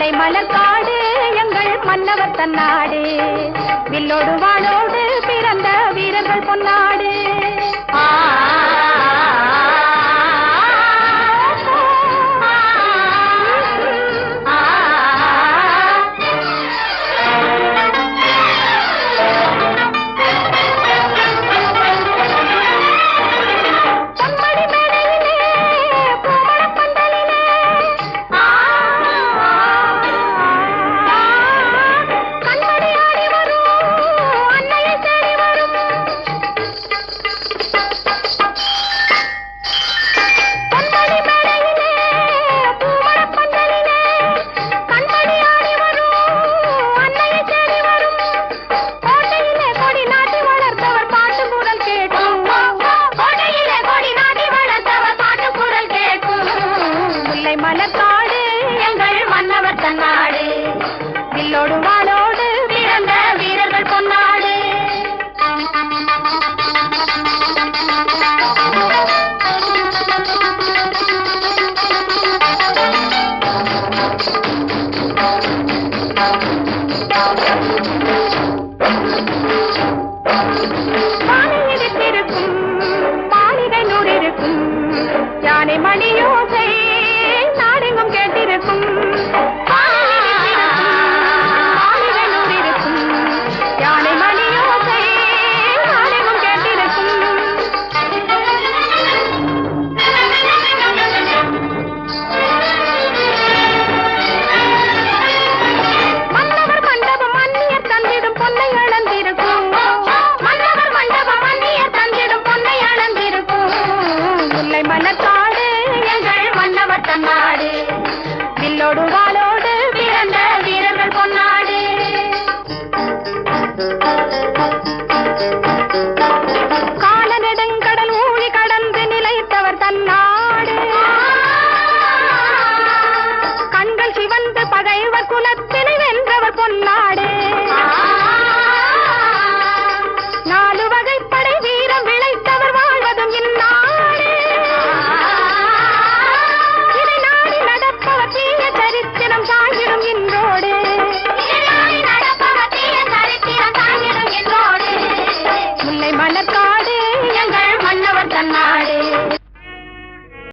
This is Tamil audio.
முல்லை மலர் காடு எங்கள் மன்னவர் தன்னாடு. வில்லோடு வாழோடு பிறந்த வீரர்கள் பொன்னா மாலை எடுத்திருக்கும் மாளிகை நூறு இருக்கும் யானை மணியோசை மனத்தாடு எங்கள் மன்னவட்ட நாடு. வில்லோடுவா